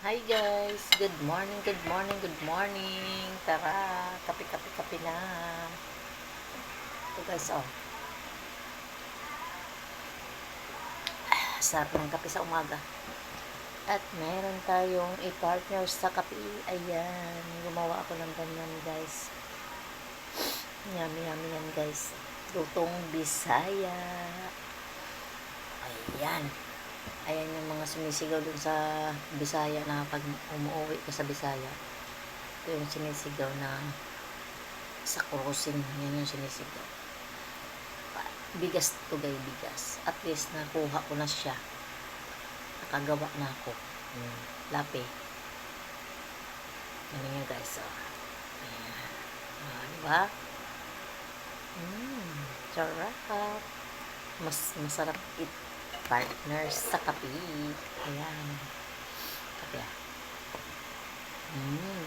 Hi guys! Good morning, good morning, good morning! Tara! Kape, kape, kape na! Ito guys, oh. Ah, Sarap ng kape sa umaga. At meron tayong i-partner sa kape. Ayan. Gumawa ako ng ganyan guys. Yummy, yummy yan guys. Lutong Bisaya. Ayan. Ayan yung mga sumisigaw dun sa Bisaya na pag umuwi ka sa Bisaya. Ito yung sinisigaw na sa crossing. Yan yung sinisigaw. Bigas to gay bigas. At least nakuha ko na siya. Nakagawa na ako. Hmm. Lapi. Yan yun guys. Oh. Ayan. Ah, diba? Mmm. Sarap. Mas masarap it partners sa kape. Ayan. Kape ah. Mm.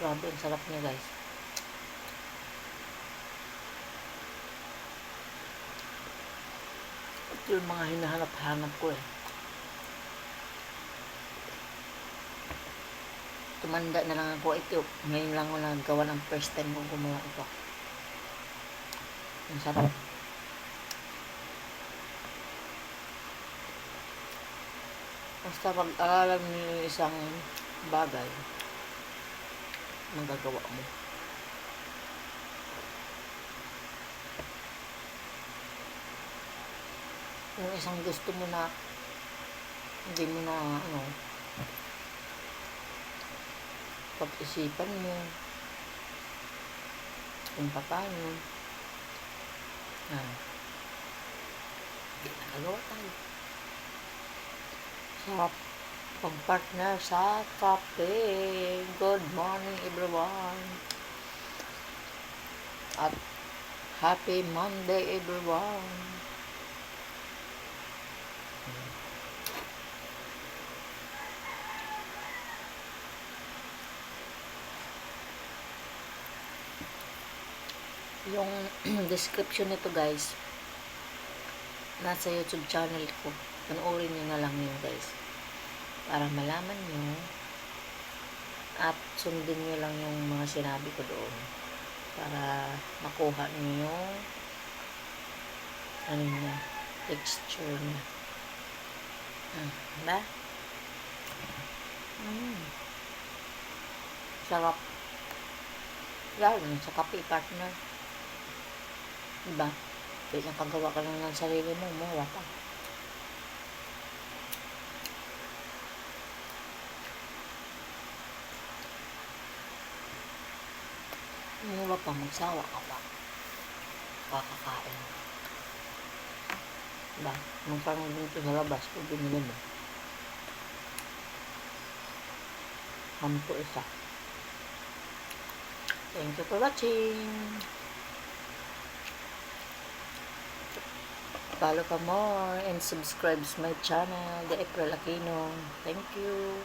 Grabe, ang sarap niya guys. Ito yung mga hinahanap-hanap ko eh. Tumanda na lang ako ito. Ngayon lang ako nagawa ng first time kong gumawa ito. Ang sarap. Basta pag-aralan mo isang bagay, magagawa mo. Yung isang gusto mo na hindi mo na ano pag-isipan mo kung paano ah, hindi nakagawa tayo Sarap pag-partner sa kape. Good morning everyone. At happy Monday everyone. Yung description nito guys, nasa YouTube channel ko. Panoorin nyo na lang yun guys. Para malaman nyo at sundin nyo lang yung mga sinabi ko doon. Para makuha nyo yung ano niya, texture niya. Hmm, ba? Mm. Sarap. Lalo sa kape partner. Diba? Pwede nakagawa ka lang ng sarili mo, mura pa. Mura pa, magsawa ka pa. Kakakain. Diba? Magparang dito sa labas kung binili mo. Hampo isa. Thank you for watching. Follow ka more and subscribe to my channel, The April Aquino. Thank you.